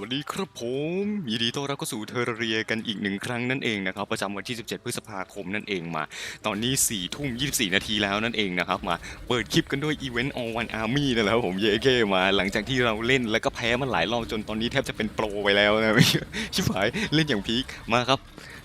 วัสดีครับผมยินดีต้อนรับเข้าสู่เทอร์เรียกันอีกหนึ่งครั้งนั่นเองนะครับ ประจำวันที่ 17 พฤษภาคมนั่นเองมา ตอนนี้4ทุ่ม24 นาทีแล้วนั่นเองนะครับมาเปิดคลิปกันด้วยอีเวนต์ All One Army นั่นแหละครับผมเยเก้มาหลังจากที่เราเล่นแล้วก็แพ้มันหลายรอบจนตอนนี้แทบจะเป็นโปรไปแล้วนะชิบหายเล่นอย่างพีคมาครับ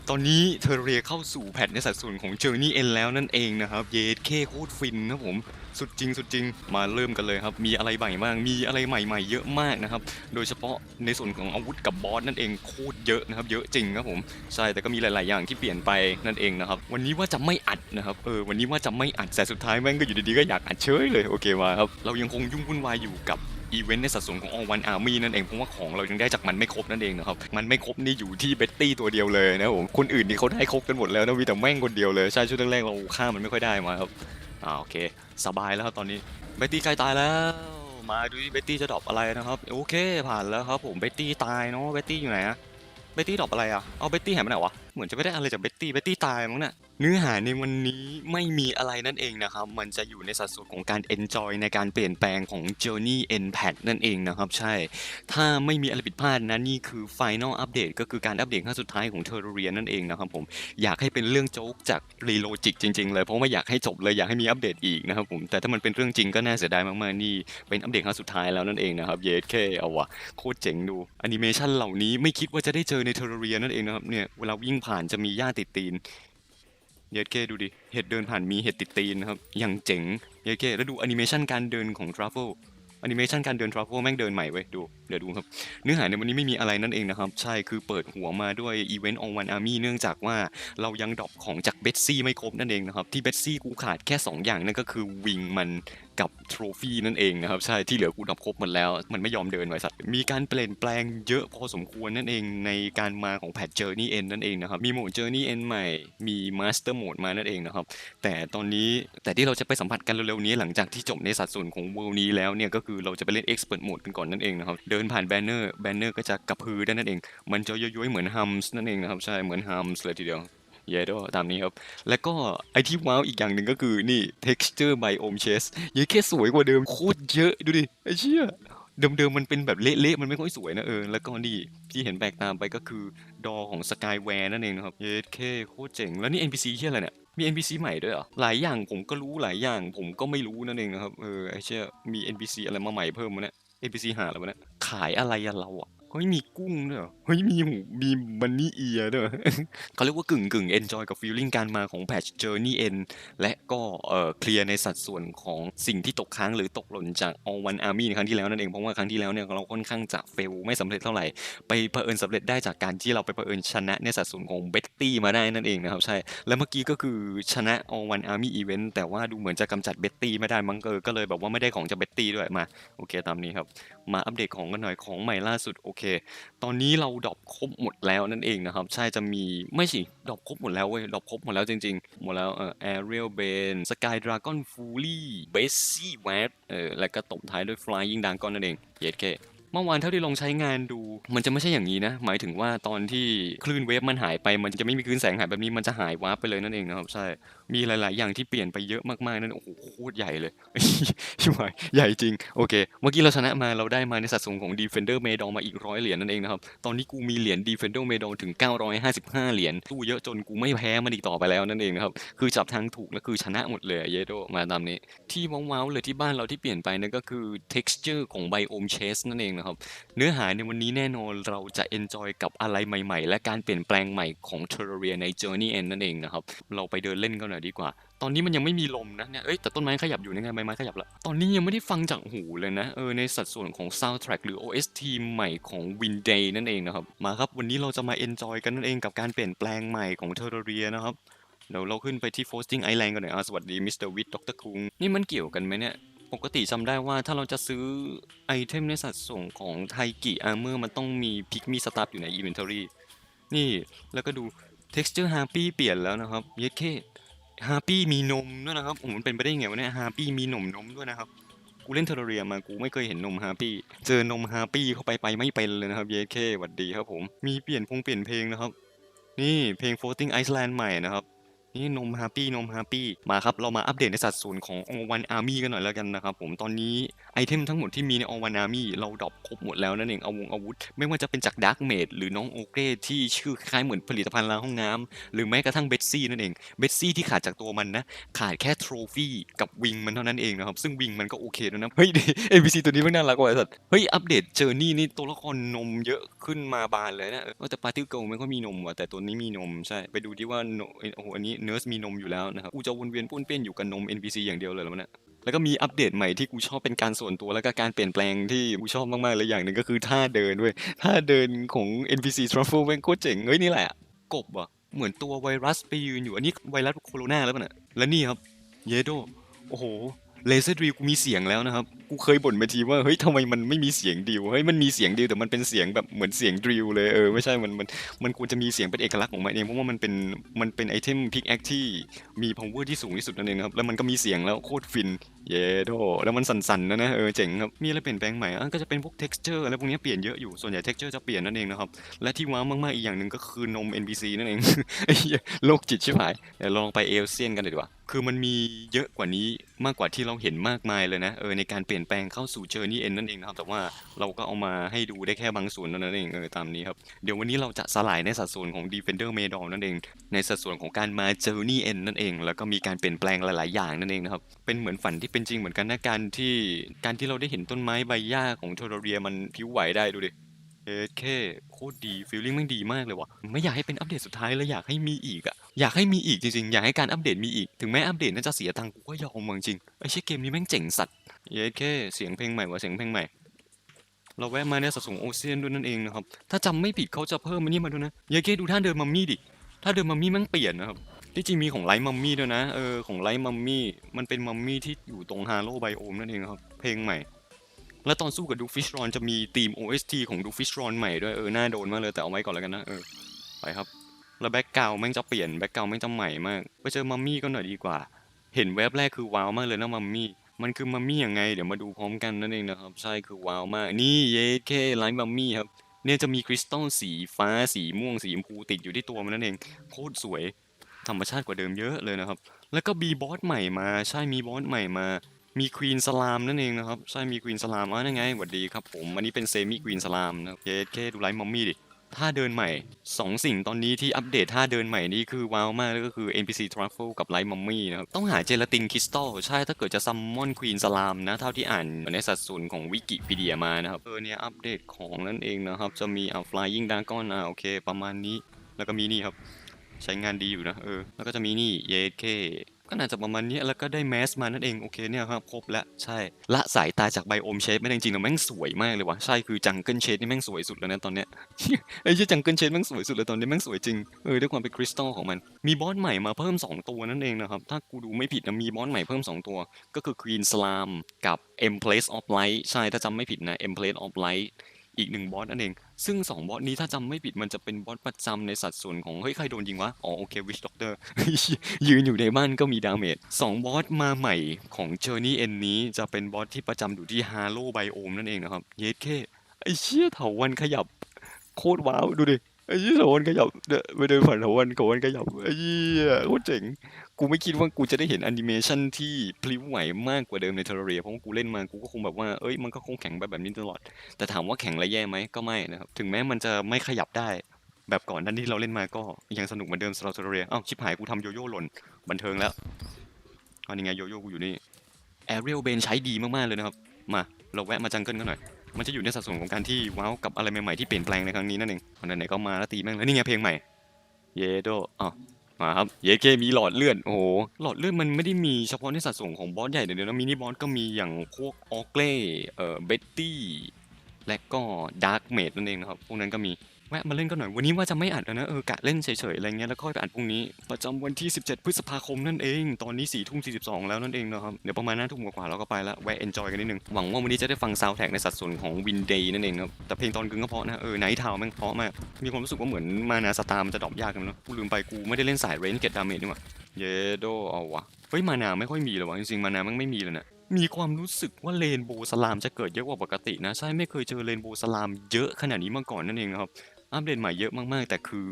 ตอนนี้เทอร์เรียเข้าสู่แพทในสัดส่วนของ Journey N แล้วนั่นเองนะครับ เยสเคโคตรฟินนะผม สุดจริงสุดจริงมาเริ่มกันเลยครับ มีอะไรใหม่บ้าง มีอะไรใหม่ๆ เยอะมากนะครับ โดยเฉพาะในส่วนของอาวุธกับบอสนั่นเองโคตรเยอะนะครับ เยอะจริงครับผม ใช่ แต่ก็มีหลาย ๆ อย่างที่เปลี่ยนไปนั่นเองนะครับ วันนี้ว่าจะไม่อัดนะครับ เออ วันนี้ว่าจะไม่อัด แต่สุดท้ายแม่งก็อยู่ดี ๆ ก็อยากอัดเฉยเลย โอเคมาครับ เรายังคงยุ่งวุ่นวายอยู่กับ อีเวนต์ในสัดส่วนของ All One Army นั่นเองเพราะว่าของเรายังได้จากมันไม่ครบนั่นเองนะครับมันไม่ครบนี่อยู่ที่เบ็ตตี้ตัวเดียวเลยนะผมคนอื่นนี่เขาได้ครบกันหมดแล้วนะมีแต่แม่งคนเดียวเลยใช่ช่วงแรกๆเราฆ่ามันไม่ค่อยได้มาครับอ่าโอเคสบายแล้วครับตอนนี้เบ็ตตี้ใกล้ตายแล้ว มาดูดิเบ็ตตี้จะดรอปอะไรนะครับโอเค ผ่านแล้วครับผมเบ็ตตี้ตายเนาะเบ็ตตี้อยู่ไหนอะเบ็ตตี้ดรอปอะไรอะเอาเบ็ตตี้หายไปไหนวะเหมือนจะไม่ได้อะไรจากเบ็ตตี้เบ็ตตี้ตายมั้งน่ะ เนื้อหาในวันนี้ไม่มีอะไรนั่นเองนะครับ มันจะอยู่ในสัดส่วนของการ enjoy ในการเปลี่ยนแปลงของ Journey End Patch นั่นเองนะครับ ใช่ ถ้าไม่มีอะไรผิดพลาดนะนี่คือ Final Update ก็คือการอัปเดตครั้งสุดท้ายของ Terraria นั่นเองนะครับผม อยากให้เป็นเรื่องโจ๊กจาก Relogic จริง ๆ เลย เพราะไม่อยากให้จบเลยอยากให้มีอัปเดตอีกนะครับผม แต่ถ้ามันเป็นเรื่องจริงก็น่าเสียดายมากๆ นี่เป็นอัปเดตครั้งสุดท้ายแล้วนั่นเองนะครับ เยสเคเอาวะโคตรเจ๋งดูแอนิเมชันเหล่านี้ไม่คิดว่าจะได้เจอใน Terraria นั่นเองนะครับเนี่ยเวลาวิ่งผ่านจะมีหญ้าติดตีน เยสเคดูดิ เห็ดเดินผ่านมีเห็ดติดตีนนะครับ อย่างเจ๋งเยสเคแล้วดูแอนิเมชันการเดินของทรัฟเฟิลแอนิเมชันการเดินทรัฟเฟิลแม่งเดินใหม่เว้ยดู เดี๋ยวดูครับ เนื้อหาในวันนี้ไม่มีอะไรนั่นเองนะครับ ใช่คือเปิดหัวมาด้วยอีเวนต์องวันอาร์มี่เนื่องจากว่าเรายังดรอปของจากเบสซี่ไม่ครบนั่นเองนะครับ ที่เบสซี่กูขาดแค่ 2 อย่างนั่นก็คือวิงมัน กับโทรฟี่นั่นเองนะครับใช่ที่เหลือกูดรอปครบหมดแล้ว มันไม่ยอมเดินไว้สัตว์มีการเปลี่ยนแปลงเยอะพอสมควรนั่นเองในการมาของแพท Journey End นั่นเองนะครับมีโหมด Journey End ใหม่มี Master Mode มดมานั่นเองนะครับแต่ตอนนี้แต่ที่เราจะไปสัมผัสกันเร็วๆนี้หลังจากที่จบในสัดส่วนของเวลนี้แล้วเนี่ยก็คือเราจะไปเล่น Expert Mode กันก่อนนั่นเองนะครับเดินผ่านแบนเนอร์แบนเนอร์ก็จะกระพือได้นั่นเอง มันจะย้อยๆเหมือนฮัมส์นั่นเองนะครับใช่เหมือนฮัมส์เลยทีเดียว เย้ด้วยตามนี้ครับ แล้วก็ไอที่ว้าวอีกอย่างหนึ่งก็คือนี่ texture biome chest เย้แค่สวยกว่าเดิมโคตรเยอะดูดิไอเชี่ยเดิมๆมันเป็นแบบเละๆมันไม่ค่อยสวยนะเออ แล้วก็นี่ที่เห็นแปลกตามไปก็คือดอของ Skyware นั่นเองนะครับ เย้แค่โคตรเจ๋ง แล้วนี่ NPC เชี่ยอะไรเนี่ยมี NPC ใหม่ด้วยเหรอ หลายอย่างผมก็รู้หลายอย่าง ผมก็ไม่รู้นั่นเองนะครับ เออไอเชี่ยมี NPC อะไรมาใหม่เพิ่มมาเนี่ย NPC หาแล้ววะเนี่ยขายอะไรอะเราอะ ฮ้ยมีกุ้งด้วยเหรอเฮ้ยมีหมูมีมันนี่เอียด้วยเหรอเขาเรียกว่ากึ่งกึ่ง enjoy กับ feeling การมาของ patch journey end และก็เอ่อเคลียร์ในสัดส่วนของสิ่งที่ตกค้างหรือตกหล่นจาก all one army ในครั้งที่แล้วนั่นเองเพราะว่าครั้งที่แล้วเนี่ยเราค่อนข้างจะ fail ไม่สำเร็จเท่าไหร่ ไปเผอิญสำเร็จได้จากการที่เราไปเผอิญชนะในสัดส่วนของเบตตี้มาได้นั่นเองนะครับใช่แล้วเมื่อกี้ก็คือชนะ all one army event แต่ว่าดูเหมือนจะกำจัดเบตตี้ไม่ได้มั้งเกออก็เลยแบบว่าไม่ได้ของจากเบตตี้ด้วยมาโอเคตามนี้ครับมาอัปเดตของกันหน่อยของใหม่ล่าสุดโอเคตอนนี้เราดรอปครบหมดแล้วนั่นเองนะครับ ใช่จะมีไม่สิดรอปครบหมดแล้วเว้ยดรอปครบหมดแล้วจริงๆ หมดแล้วเออแอ Aerial Bane Sky Dragon Fury Bessie w a t เออแล้วก็ตบท้ายด้วยฟลายยิงดังก้อนนั่นเองเยดเค เมื่อวานเท่าที่ลองใช้งานดู มันจะไม่ใช่อย่างนี้นะ หมายถึงว่าตอนที่คลื่นเวฟมันหายไป มันจะไม่มีคลื่นแสงหายแบบนี้ มันจะหายวาร์ปไปเลยนั่นเองนะครับ ใช่ มีหลาย ๆ อย่างที่เปลี่ยนไปเยอะมาก ๆ นั่น โอ้โห โคตรใหญ่เลยชิบหายใหญ่จริง โอเค เมื่อกี้เราชนะมา เราได้มาในสัดส่วนของ Defender m a d o มาอีกร้อยเหรียญนั่นเองนะครับ ตอนนี้กูมีเหรียญ Defender m a d o ถึง 955 เหรียญตู้เยอะจนกูไม่แพ้มันอีกต่อไปแล้วนั่นเองนะครับ คือจับทางถูกแล้วคือชนะหมดเลยเยโดมาตามนี้ ที่ว้าวๆเลยที่บ้านเราที่เปลี่ยนไปนั่นก็คือ texture ของ biome chest นั่นเองนะครับ เนื้อหาในวันนี้แน่นอนเราจะ enjoy กับอะไรใหม่ๆ และการเปลี่ยนแปลงใหม่ของ Terraria ใน Journey End นั่นเองนะครับ เราไปเดินเล่นกันหน่อยดีกว่า ตอนนี้มันยังไม่มีลมนะเนี่ยเอ้ยแต่ต้นไม้ขยับอยู่นี่ไงใบไม้ขยับล้วตอนนี้ยังไม่ได้ฟังจากหูเลยนะเออในสัดส่วนของ soundtrack หรือ OST ใหม่ของ Wind Day นั่นเองนะครับมาครับวันนี้เราจะมา enjoy กันนั่นเองกับการเปลี่ยนแปลงใหม่ของ Terraria นะครับเดี๋ยวเราขึ้นไปที่ Frosting Island กันหน่อยอะสวัสดีมิสเตอร์วิทดรคุงนี่มันเกี่ยวกันไหมเนี่ย ปกติจำได้ว่าถ้าเราจะซื้อไอเทมในสัดส่วนของไทกิอาร์เมอร์มันต้องมีพิกมีสตาร์อยู่ใน Inventory นี่แล้วก็ดู texture Harpy เปลี่ยนแล้วนะครับ เยดเค Harpy มีนมด้วยนะครับโอ้โหมันเป็นไปได้ยังไงวะเนี่ย Harpy มีนมนมด้วยนะครับ กูเล่นเทอร์เรียมากูไม่เคยเห็นนม Harpy เจอนม Harpy เข้าไปไปไม่เป็นเลยนะครับ เยดเคหวัดดีครับผม มีเปลี่ยนพงเปลี่ยนเพลงนะครับ นี่เพลง Floating Island ใหม่นะครับ นี่นมฮาปี้นมฮาปี้มาครับเรามาอัปเดตในสัดส่วนของ All One Army กันหน่อยแล้วกันนะครับผมตอนนี้ไอเทมทั้งหมดที่มีใน All One Army เราดรอปครบหมดแล้วนั่นเองเอาวงอาวุธ ไม่ว่าจะเป็นจาก Dark Mage หรือน้องโอเกรที่ชื่อคล้ายเหมือนผลิตภัณฑ์ล้างห้องน้ำหรือแม้กระทั่งเบสซี่นั่นเองเบสซี่ที่ขาดจากตัวมันนะ ขาดแค่โทรฟี่กับวิงมันเท่านั้นเองนะครับซึ่งวิงมันก็โอเคแล้วนะเฮ้ย NPC ตัวนี้มันน่ารักว่ะสัตว์เฮ้ยอัปเดตเจอร์นี่นี่ตัวละครนมเยอะขึ้นมาบานเลยนะแต่ปาร์ตี้เกิลมันก็มีนมว่ะแต่ตัวนี้มีนมใช่ไปดูดิว่าโอ้โหอันนี้เนิร์สมีนมอยู่แล้วนะครับกูจะวนเวียนป้วนเปี้ยนอยู่กับนม NPC อย่างเดียวเลยแล้วเนี่ยแล้วก็มีอัปเดตใหม่ที่กูชอบเป็นการส่วนตัวแล้วก็การเปลี่ยนแปลงที่กูชอบมากๆเลยอย่างหนึ่งก็คือท่าเดินเว้ยท่าเดินของ NPC Truffle แม่งโคตรเจ๋งเฮ้ยนี่แหละกบอะเหมือนตัวไวรัสไปยืนอยู่อันนี้ไวรัสโคโรนาแล้วป่ะเนี่ยและนี่ครับเยโดโอ้โห เลเซอร์ดริวกูมีเสียงแล้วนะครับ กูเคยบ่นไปทีว่าเฮ้ยทำไมมันไม่มีเสียงดิวเฮ้ยมันมีเสียงดิวแต่มันเป็นเสียงแบบเหมือนเสียงดริวเลยเออไม่ใช่มันมันมันควรจะมีเสียงเป็นเอกลักษณ์ของมันเองเพราะว่ามันเป็นมันเป็นไอเทมพิกแอคที่มี power ที่สูงที่สุดนั่นเองครับแล้วมันก็มีเสียงแล้วโคตรฟินเยโดแล้วมันสั่นๆนะนะเออเจ๋งครับมีอะไรเปลี่ยนแปลงใหม่อะก็จะเป็นพวก texture อะไรพวกนี้เปลี่ยนเยอะอยู่ส่วนใหญ่ texture จะเปลี่ยนนั่นเองนะครับและที่ว้าวมากๆอีกอย่างหนึ่งก็คือนม NPC นั่นเองโลกจิตชิบหายเดี๋ยวลองไปเอลเซียนกันดีกว่า คือมันมีเยอะกว่านี้มากกว่าที่เราเห็นมากมายเลยนะเออในการเปลี่ยนแปลงเข้าสู่เจอร์นี่เอ็นนั่นเองนะครับแต่ว่าเราก็เอามาให้ดูได้แค่บางส่วนเท่านั้นเองเออตามนี้ครับเดี๋ยววันนี้เราจะสลายในสัดส่วนของ Defender m a d o l นั่นเอง ในสัดส่วนของการมาเจอร์นี่เอ็นนั่นเอง แล้วก็มีการเปลี่ยนแปลงหลาย ๆ อย่างนั่นเองนะครับเป็นเหมือนฝันที่เป็นจริงเหมือนกันนะการที่การที่เราได้เห็นต้นไม้ใบหญ้าของโทรเรียมันผิวไหวได้ดูดิ เอเคโคตรดีฟีลลิ่งม่งดีมากเลยว่ะไม่อยากให้เป็นอัปเดตสุดท้ายแล้วอยากให้มีอีกอะอยากให้มีอีกจริงๆ อยากให้การอัปเดตมีอีก ถึงแม้อัปเดตน่าจะเสียตังค์กูก็ยอมมึงจริงไอ้เชี่ยเกมนี้แม่งเจ๋งสัตว์เยเคเสียงเพลงใหม่ว่ะเสียงเพลงใหม่ เราแวะมาเนี่ยสะสมโอเซียนด้วยนั่นเองนะครับ ถ้าจำไม่ผิดเขาจะเพิ่มมันนี่มาด้วยนะเยเคดูท่าเดินมัมมี่ดิท่าเดินมัมมี่แม่งเปลี่ยนนะครับที่จริงมีของไลท์มัมมี่ด้วยนะเออของไลท์มัมมี่มันเป็นมัมมี่ที่อยู่ตรงฮาโลไบโอมนั่นเองครับเพลงใหม่ แล้วตอนสู้กับดูฟิชรอนจะมีธีม OST ของดูฟิชรอนใหม่ด้วยเออน่าโดนมากเลยแต่เอาไว้ก่อนแล้วกันนะเออไปครับ แล้วแบ็กกราวแม่งจะเปลี่ยนแบ็กกราวแม่งจะใหม่มากไปเจอมัมมี่ก็หน่อยดีกว่า เห็นเว็บแรกคือว้าวมากเลยนะมัมมี่มันคือมัมมี่ยังไงเดี๋ยวมาดูพร้อมกันนั่นเองนะครับ ใช่คือว้าวมากนี่เยเคไลท์มัมมี่ครับเนี่ยจะมีคริสตัลสีฟ้าสีม่วงสีชมพูติดอยู่ที่ตัวมันนั่นเองโคตรสวยธรรมชาติกว่าเดิมเยอะเลยนะครับ แล้วก็มีบอสใหม่มา ใช่มีบอสใหม่มา มีควีนสลามนั่นเองนะครับใช่มีควีนสลามอะนั่นไงสวัสดีครับผมอันนี้เป็นเซมิควีนสลามนะครับเคเคดูไลฟ์มัมมี่ดิท่าเดินใหม่สองสิ่งตอนนี้ที่อัปเดตท่าเดินใหม่นี่คือว้าวมากเลยก็คือ NPC Truffle กับไลฟ์มัมมี่นะครับ ต้องหาเจลาตินคริสตัลใช่ถ้าเกิดจะซัมมอนควีนสลามนะ เท่าที่อ่านในสัดส่วนของวิกิพีเดียมานะครับ เออเนี่ยอัปเดตของนั่นเองนะครับ จะมีอ่า Flying Dragon อะโอเค ประมาณนี้ แล้วก็มีนี่ครับ ใช้งานดีอยู่นะ เออ แล้วก็จะมีนี่เยเค ก็น่าจะประมาณนี้แล้วก็ได้แมสมานั่นเองโอเคเนี่ยครับครบแล้วใช่ละสายตาจากไบโอมเชฟไม่ได้จริงๆนะแม่งสวยมากเลยวะใช่คือจังเกิลเชดนี่แม่งสวยสุดแล้วนะตอนเนี้ยไอ้เชี่ยจังเกิลเชดแม่งสวยสุดเลยตอนนี้แม่งสวยจริงเออด้วยความเป็นคริสตัลของมัน มีบอสใหม่มาเพิ่ม 2 ตัวนั่นเองนะครับถ้ากูดูไม่ผิดนะมีบอสใหม่เพิ่ม 2 ตัว ก็คือ Queen Slam กับ M Place of Light ใช่ถ้าจำไม่ผิดนะ M Place of Light อีกหนึ่งบอสนั่นเอง ซึ่ง 2 บอสนี้ถ้าจำไม่ผิดมันจะเป็นบอสประจำในสัดส่วนของเฮ้ยใครโดนยิงวะ อ๋อโอเค Witch Doctor ยืนอยู่ในบ้านก็มีดาเมจสองบอสมาใหม่ของ Journey End นี้จะเป็นบอสที่ประจำอยู่ที่ Halo Biome นั่นเองนะครับเยสเคไอเชี่ยเถาวันขยับโคตรว้าวดูดิไอ้เชี่ยเถาวันขยับเดนไปเดินผ่านเถาวันเถาวันขยับไอ้เหี้ยโคตรเจ๋ง กูไม่คิดว่ากูจะได้เห็นแอนิเมชันที่พลิ้วไหวมากกว่าเดิมในเทอร์เรียเพราะว่ากูเล่นมากูก็คงแบบว่าเอ้ยมันก็คงแข็งแบบแบบนี้ตลอด แต่ถามว่าแข็งและแย่ไหมก็ไม่นะครับ ถึงแม้มันจะไม่ขยับได้ แบบก่อนนั้นที่เราเล่นมาก็ยังสนุกเหมือนเดิมสำหรับเทอร์เรียอ้าวชิบหายกูทำโยโย่หล่นบันเทิงแล้วอันนี้ไงโยโย่กูอยู่นี่แอเรียลเบนใช้ดีมากๆเลยนะครับมาเราแวะมาจังเกิลกันหน่อยมันจะอยู่ในสัดส่วนของการที่ว้าวกับอะไรใหม่ๆที่เปลี่ยนแปลงในครั้งนี้นั่นเองวันไหนๆก็มาแล้วตีแม่งแล้วนี่ไงเพลงใหม่เยโดอ๋อ มาครับเยเคมีหลอดเลือดโอ้โหหลอดเลือดมันไม่ได้มีเฉพาะในสัดส่วนของบอสใหญ่เดี๋ยวนะมินิบอสก็มีอย่างพวกออเกเล่เอ่อเบ็ตตี้และก็ดาร์กเมดนั่นเองนะครับ พวกนั้นก็มี แวะมาเล่นกันหน่อย วันนี้ว่าจะไม่อัดแล้วนะเออกะเล่นเฉยๆอะไรเงี้ยแล้วก็ไปอัดพรุ่งนี้ ประจำวันที่ 17 พฤษภาคมนั่นเอง ตอนนี้4ทุ่ม42แล้วนั่นเองนะครับ เดี๋ยวประมาณห้าทุ่มกว่าๆเราก็ไปแล้วแวะเอนจอยกันนิดนึง หวังว่าวันนี้จะได้ฟังซาวแท็กในสัดส่วนของวินเดย์นั่นเองครับ แต่เพลงตอนกึ่งก็เพราะนะ เออไนท์ทาวแม่งเพราะมาก มีความรู้สึกว่าเหมือนมานาสตาร์มันจะดรอปยากกันเนอะกูลืมไปกูไม่ได้เล่นสายเรนเกตดาเมจนี่หว่าเยโดเอาวะเฮ้ยมานาไม่ค่อยมีเลยวะจริงๆมานาแมันไม่มีเลยนะมีความรู้สึกว่าเลนโบสลามจะเกิดเยอะกว่าปกตินะ ใช่ไม่เคยเจอเลนโบสลามเยอะขนาดนี้มาก่อนนั่นเองนะครับ อัปเดตใหม่เยอะมากๆ แต่คือ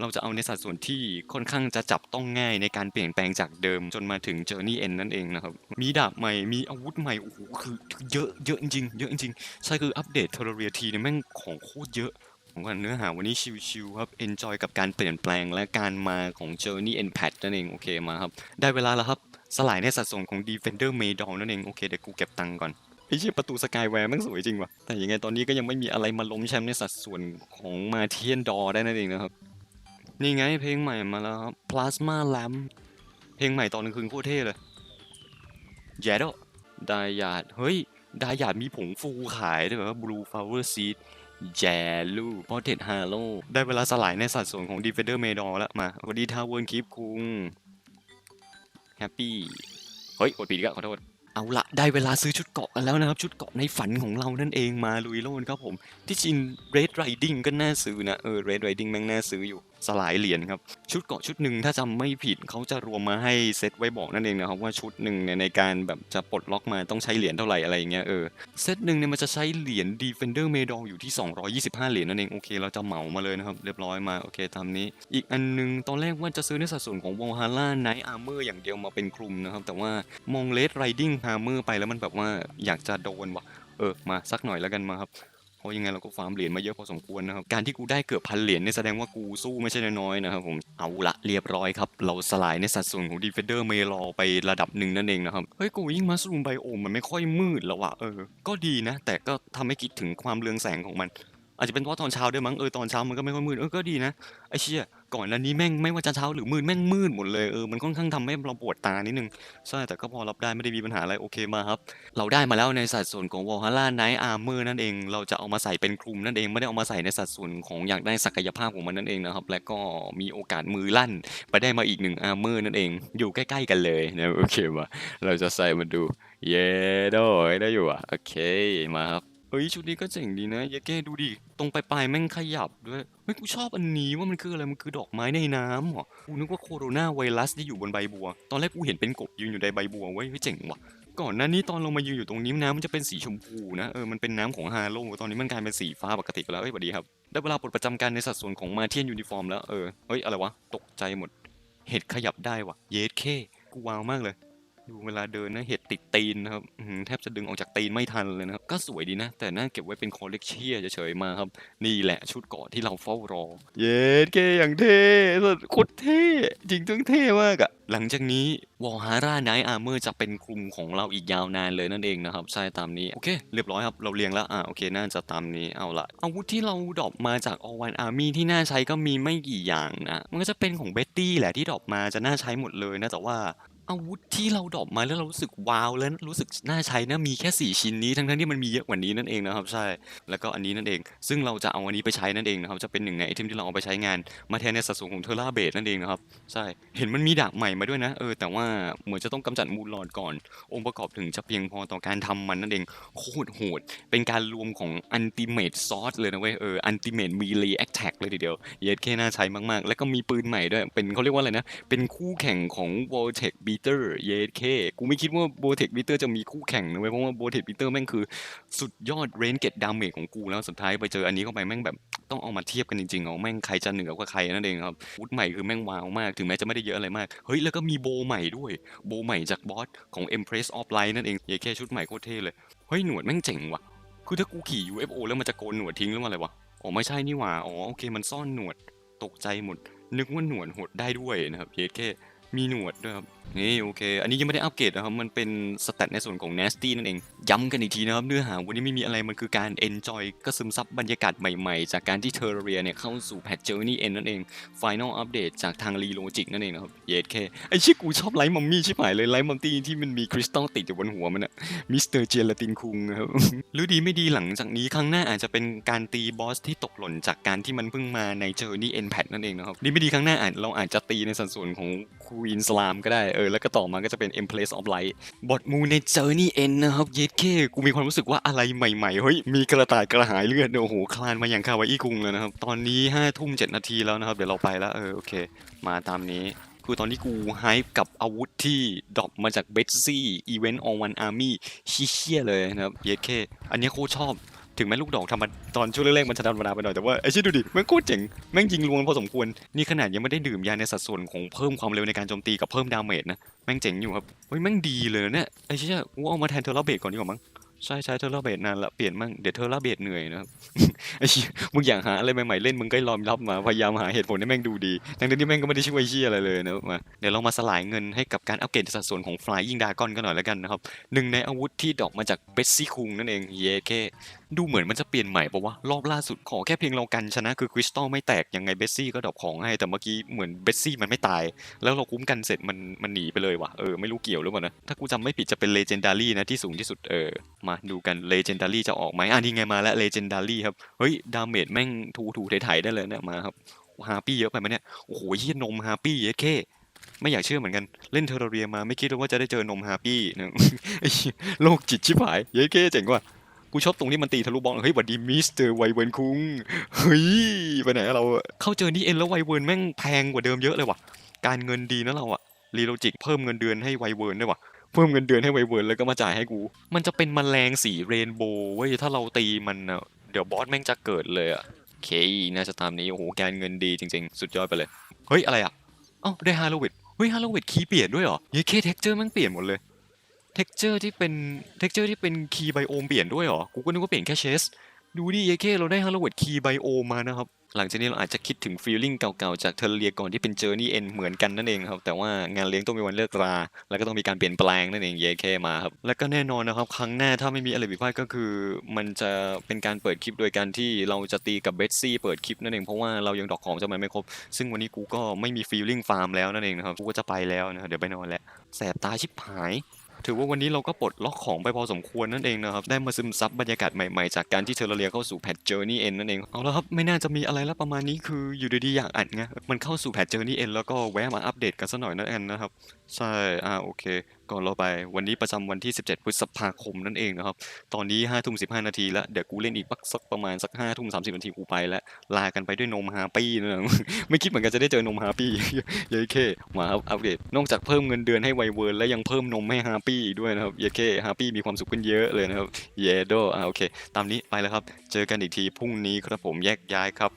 เราจะเอาในสัดส่วนที่ค่อนข้างจะจับต้องง่ายในการเปลี่ยนแปลงจากเดิมจนมาถึง Journey End นั่นเองนะครับ มีดาบใหม่ มีอาวุธใหม่ โอ้โห คือเยอะเยอะจริงๆเยอะจริงๆใช่คืออัปเดตเทอร์เรียทีเนี่ยแม่งของโคตรเยอะผมว่าเนื้อหาวันนี้ชิวๆครับ enjoy กับการเปลี่ยนแปลงและการมาของ Journey End Patch นั่นเอง โอเคมาครับ ได้เวลาแล้วครับ สลายในสัดส่วนของ Defender m a y d o l นั่นเอง โอเคเดี๋ยวกูเก็บตังค์ก่อน ไอ้เชี่ยประตูสกายแวร์ม่งสวยจริงว่ะ แต่ยังไงตอนนี้ก็ยังไม่มีอะไรมาล้มแชมป์ในสัดส่วนของมาเทียนดอได้นั่นเองนะครับ นี่ไงเพลงใหม่มาแล้วครับ Plasma Lamp เพลงใหม่ตอนกลางคืนโคตรเท่เลยแย่ดอดายาดเฮ้ย ดายาดมีผงฟูขายด้วยแบบว่า Blue Flower Seed แจลูพอเทดฮาโลได้เวลาสลายในสัดส่วนของ Defender m a d o แล้วมาวัสดีทาวเวิร์นคลิปคุงแฮปปี้เฮ้ยกดผิดอีกแล้วขอโทษ เอาละได้เวลาซื้อชุดเกาะกันแล้วนะครับ ชุดเกาะในฝันของเรานั่นเองมาลุยโลนครับผม ที่จริง Red Riding ก็น่าซื้อนะ เออ Red Riding แม่งน่าซื้ออยู่ สลายเหรียญครับ ชุดเกาะชุดหนึ่งถ้าจำไม่ผิดเขาจะรวมมาให้เซตไว้บอกนั่นเองนะครับว่าชุดหนึ่งเนี่ยในการแบบจะปลดล็อกมาต้องใช้เหรียญเท่าไหร่อะไรอย่างเงี้ยเออเซตหนึ่งเนี่ยมันจะใช้เหรียญ Defender m a d o อยู่ที่ 225 เหรียญนั่นเองโอเคเราจะเหมามาเลยนะครับเรียบร้อยมาโอเคตานี้ อีกอันหนึงตอนแรกว่าจะซื้อในสัดส่วนของ Valhalla Night Armor อร์อย่างเดียวมาเป็นคลุมนะครับแต่ว่ามอง Red Riding Armor ไปแล้วมันแบบว่าอยากจะโดนว่ะเออมาสักหน่อยแล้วกันมาครับ เพราะยังไงเราก็ฟาร์มเหรียญมาเยอะพอสมควรนะครับ การที่กูได้เกือบพันเหรียญเนี่ยแสดงว่ากูสู้ไม่ใช่น้อยๆนะครับผมเอาละเรียบร้อยครับ เราสลายในสัดส่วนของดีเฟนเดอร์เมลอไประดับหนึ่งนั่นเองนะครับเฮ้ยกูยิ่งมัสรูมไบโอมมันไม่ค่อยมืดแล้วอะเออ ก็ดีนะ แต่ก็ทำให้คิดถึงความเรืองแสงของมัน อาจจะเป็นเพราะตอนเช้าด้วยมั้งเออตอนเช้ามันก็ไม่ค่อยมืดเออก็ดีนะไอ้เชี่ยก่อนหน้านี้แม่งไม่ว่าจะเช้าหรือมืดแม่งมืดหมดเลยเออมันค่อนข้างทำให้เราปวดตานิดนึงใช่แต่ก็พอรับได้ไม่ได้มีปัญหาอะไรโอเคมาครับ เราได้มาแล้วในสัดส่วนของ Valhalla Night Armor นั่นเองเราจะเอามาใส่เป็นคลุมนั่นเองไม่ได้เอามาใส่ในสัดส่วนของอยากได้ศักยภาพของมันนั่นเองนะครับและก็มีโอกาสมือลั่น ไปได้มาอีกหนึ่ง Armor นั่นเอง อยู่ใกล้ๆกันเลยนะโอเคมาเราจะใส่มาดูเย้ด้วยได้อยู่อะโอเคมาครับ เฮ้ยชุดนี้ก็เจ๋งดีนะเยเก้ดูดิตรงปลายๆแม่งขยับด้วยเฮ้ยกูชอบอันนี้ว่ามันคืออะไรมันคือดอกไม้ในน้ำเหรอกูนึกว่าโคโรนาไวรัสที่อยู่บนใบบัว ตอนแรกกูเห็นเป็นกบยืนอยู่ในใบบัวเว้ยเฮ้ยเจ๋งว่ะก่อนหน้านี้ตอนเรามายืนอยู่ตรงนี้น้ำมันจะเป็นสีชมพูนะเออมันเป็นน้ำของฮาโลตอนนี้มันกลายเป็นสีฟ้าปกติไปแล้วเฮ้ยสวัสดีครับได้เวลาปลดประจำการในสัดส่วนของมาเทียนยูนิฟอร์มแล้วเออเฮ้ยอะไรวะตกใจหมดเห็ดขยับได้ว่ะเยสเคกูว้าวมากเลย ดูเวลาเดินนะเห็ดติดตีนนะครับแทบจะดึงออกจากตีนไม่ทันเลยนะครับ ก็สวยดีนะ แต่น่าเก็บไว้เป็นคอลเลกชันเฉยๆมาครับ นี่แหละชุดเกาะที่เราเฝ้ารอ เย็ดเกอย่างเท่สุดโคตรเท่ จริงจังเท่มากอะหลังจากนี้วอลฮาร่าไนท์อาร์เมอร์จะเป็นกลุ่มของเราอีกยาวนานเลยนั่นเองนะครับ ใช่ตามนี้ โอเค เรียบร้อยครับ เราเรียงแล้ว อ่าโอเค น่าจะตามนี้เอาละอาวุธที่เราดรอปมาจาก All One Army ที่น่าใช้ก็มีไม่กี่อย่างนะ มันก็จะเป็นของเบตตี้แหละที่ดรอปมาจะน่าใช้หมดเลยนะแต่ว่า อาวุธที่เราดรอปมาแล้วเรารู้สึกว้าวแล้วรู้สึกน่าใช้นะมีแค่ 4 ชิ้นนี้ทั้งๆที่มันมีเยอะกว่านี้นั่นเองนะครับใช่แล้วก็อันนี้นั่นเอง ซึ่งเราจะเอาอันนี้ไปใช้นั่นเองนะครับจะเป็นหนึ่งในไอเทมที่เราเอาไปใช้งานมาแทนในสัดส่วนของเทอร่าเบสนั่นเองนะครับใช่เห็นมันมีดาบใหม่มาด้วยนะเออแต่ว่าเหมือนจะต้องกำจัดมูลลอดก่อน องค์ประกอบถึงจะเพียงพอต่อการทำมันนั่นเองโคตรโหดเป็นการรวมของอันติเมตซอสเลยนะเว้ยเอออันติเมตมีลีแอคแท็กเลยทีเดียวเยสแค่น่าใช้มากๆ แล้วก็มีปืนใหม่ด้วยเป็นเขาเรียกว่าอะไรนะเป็นคู่แข่งของ v o l t e c Beater เยสเคกูไม่คิดว่า v o l t e c Beater จะมีคู่แข่งนะเว้ยเพราะว่า v o l t e c Beater แม่งคือสุดยอดเรนเกตดาเมจของกูแล้วสุดท้ายไปเจออันนี้เข้าไปแม่งแบบต้องเอามาเทียบกันจริงๆเอาแม่งใครจะเหนือกว่าใครนั่นเองครับวุธใหม่คือแม่งว้าวมากถึงแม้จะไม่ได้เยอะอะไรมากเฮ้ยแล้วก็มีโบใหม่ด้วยโบใหม่จากบอสของ Empress of Light นั่นเองเยแค่ชุดใหม่โคตรเท่เลยเฮ้ยหนวดแม่งเจ๋งว่ะคือถ้ากูขี่ UFO แล้วมันจะโกนหนวดทิ้งหรือว่าอะไรวะอ๋อไม่ใช่นี่หว่าอ๋อโอเคมันซ่อนหนวดตกใจหมดนึกว่าหนวดหดได้ด้วยนะครับเยแค่มีหนวดด้วยครับ นี่โอเค อันนี้ยังไม่ได้อัปเกรดนะครับ มันเป็นสเตตในส่วนของ Nasty นั่นเอง ย้ำกันอีกทีนะครับ เนื้อหาวันนี้ไม่มีอะไร มันคือการ enjoy ก็ซึมซับบรรยากาศใหม่ๆ จากการที่ Terraria เนี่ยเข้าสู่แพท Journey End นั่นเอง Final Update จากทาง Relogic นั่นเองนะครับ เยสเคไอชิกูชอบไลท์มัมมี่ชิบหายเลย ไลท์มัมตี้ที่มันมีคริสตัลติดอยู่บนหัวมันอะมิสเตอร์เจลาตินคุงครับหรือดีไม่ดีหลังจากนี้ครั้งหน้าอาจจะเป็นการตีบอสที่ตกหล่นจากการที่มันเพิ่งมาใน Journey End Patch นั่นเองนะครับดีไม่ดีครั้งหน้าอาจเราอาจจะตีในสัดส่วนของ Queen Slam ก็ได้เออแล้วก็ต่อมาก็จะเป็น Empress of Light บทมูใน Journey End นนะครับเยสเคกูมีความรู้สึกว่าอะไรใหม่ๆเฮ้ยมีกระต่ายกระหายเลือดโอ้โหคลานมาอย่างคาวาอี้กุงเลยนะครับ ตอนนี้5้าทุ่มเจ็ดนาทีแล้วนะครับ เดี๋ยวเราไปแล้วเออโอเค มาตามนี้คือตอนนี้กูไฮป์กับอาวุธที่ดรอปมาจากเบสซี่อีเวนต์ออวันอาร์มี่เชี่ยเลยนะครับเยสเคอันนี้โคชอบ ถึงแม้ลูกดอกทำมาตอนช่วงแรกๆมันจะธรรมดาไปหน่อยแต่ว่าไอ้ชี้ดูดิแม่งโคตรเจ๋งแม่งยิงรวงพอสมควรนี่ขนาดยังไม่ได้ดื่มยาในสัดส่วนของเพิ่มความเร็วในการโจมตีกับเพิ่มดาเมจนะแม่งเจ๋งอยู่ครับเฮ้ยแม่งดีเลยเนี่ยไอ้ชี่ยกูเอามาแทนเทอร์ลเบดก่อนดีกว่ามั้งใช่ใช้เทอร์ลเบดนานละเปลี่ยนมั่งเดี๋ยวเทอร์ลเบดเหนื่อยนะครับไอ้เหี้ยมึงอยากหาอะไรใหม่ๆเล่นมึงก็ยอมรับมาพยายามหาเหตุผลให้แม่งดูดีทั้งที่แม่งก็ไม่ได้ช่วยชี่ยอะไรเลยนะมาเดี๋ยวเรามาสลายเงินให้กับการอัปเกรดสัดส่วนของ Flying Dragon กันหน่อยแล้วกันนะครับหนึ่งในอาวุธที่ดอกมาจากเบสซี่คุงนั่นเองเยเค ดูเหมือนมันจะเปลี่ยนใหม่ปะวะรอบล่าสุดขอแค่เพียงเรากันชนะ คือคริสตัลไม่แตกยังไงเบสซี่ก็ดรอปของให้แต่เมื่อกี้เหมือนเบสซี่มันไม่ตาย แล้วเราคุ้มกันเสร็จมันมันหนีไปเลยว่ะเออไม่รู้เกี่ยวหรือเปล่านะถ้ากูจำไม่ผิดจะเป็นเลเจนดารี่นะที่สูงที่สุดเออมาดูกันเลเจนดารี่จะออกไหมอะนี่ไงมาแล้วเลเจนดารี่ครับเฮ้ยดาเมจแม่งถูถูไถๆได้เลยเนี่ยมาครับฮาปี้เยอะไปไหมเนี่ยโอ้โหเฮียนมฮาปี้เยเคไม่อยากเชื่อเหมือนกันเล่นเทอร์เรียมาไม่คิดเลยว่าจะได้เจอนมฮาปี้โลกจิตชิบหายเยเคเจ๋งว่ะ กูชอบตรงที่มันตีทะลุบอลเฮ้ยหวัดดีมิสเตอร์ไวเวิร์นคุงเฮ้ยไปไหนเราอะเข้าเจอนี่เอ็นแล้วไวเวิร์นแม่งแพงกว่าเดิมเยอะเลยว่ะ การเงินดีนะเราอะรีโลจิกเพิ่มเงินเดือนให้ไวเวิร์นด้วยว่ะเพิ่มเงินเดือนให้ไวเวิร์นแล้วก็มาจ่ายให้กู มันจะเป็นแมลงสีเรนโบว์เว้ยถ้าเราตีมันอะเดี๋ยวบอสแม่งจะเกิดเลยอะเคน่าจะตามนี้โอ้โหการเงินดีจริง ๆ สุดยอดไปเลยเฮ้ยอะไรอะอ้าได้ฮาโลวิดเฮ้ยฮาโลวิดคีย์เปลี่ยนด้วยเหรอเย้เคเท็กเจอร์แม่งเปลี่ยนหมดเลย เท็กเจอร์ที่เป็นเท็กเจอร์ที่เป็นคีย์ไบโอมเปลี่ยนด้วยเหรอ กูก็นึกว่าเปลี่ยนแค่เชส ดูดิเยเคเราได้ฮาโลวิดคีย์ไบโอมานะครับ หลังจากนี้เราอาจจะคิดถึงฟีลลิ่งเก่าๆ จากเทอเรียก่อนที่เป็นเจอร์นี่เอ็นเหมือนกันนั่นเองครับ แต่ว่างานเลี้ยงต้องมีวันเลิกรา แล้วก็ต้องมีการเปลี่ยนแปลงนั่นเองเยเคมาครับ แล้วก็แน่นอนนะครับ ครั้งหน้าถ้าไม่มีอะไรผิดพลาดก็คือ มันจะเป็นการเปิดคลิปโดยการที่เราจะตีกับเบสซี่เปิดคลิปนั่นเองเพราะว่าเรายังดอกของจะมาไม่ครบ ซึ่งวันนี้กูก็ไม่มีฟีลลิ่งฟาร์มแล้วนั่นเองนะครับกูก็จะไปแล้วนะครับเดี๋ยวไปนอนแล้วแสบตาชิบหาย ถือว่าวันนี้เราก็ปลดล็อกของไปพอสมควรนั่นเองนะครับ ได้มาซึมซับบรรยากาศใหม่ๆ จากการที่เทอร์เรียเข้าสู่แพทเจอร์นี่เอ็นนั่นเอง เอาละครับ ไม่น่าจะมีอะไรแล้วประมาณนี้คืออยู่ดีๆอยากอัดไงมันเข้าสู่แพทเจอร์นี่เอ็นแล้วก็แวะมาอัปเดตกันสักหน่อยนั่นเองนะครับ ใช่ อ่า โอเค ก่อนเราไปวันนี้ประจำวันที่ 17 พฤษภาคมนั่นเองนะครับ ตอนนี้5ทุ่ม15นาทีแล้ว เดี๋ยวกูเล่นอีกสักประมาณสัก5ทุ่ม30นาทีกูไปแล้ว ลากันไปด้วยนมฮาปี้นะไม่คิดเหมือนกันจะได้เจอนมฮาปี้เยเคมาครับอัปเดตนอกจากเพิ่มเงินเดือนให้ไวเวิร์นแล้วยังเพิ่มนมให้ฮาปี้อีกด้วยนะครับเยเคฮาปี้มีความสุขขึ้นเยอะเลยนะครับเยโดอ่าโอเค ตามนี้ไปแล้วครับ เจอกันอีกทีพรุ่งนี้ครับผมแยกย้ายครับ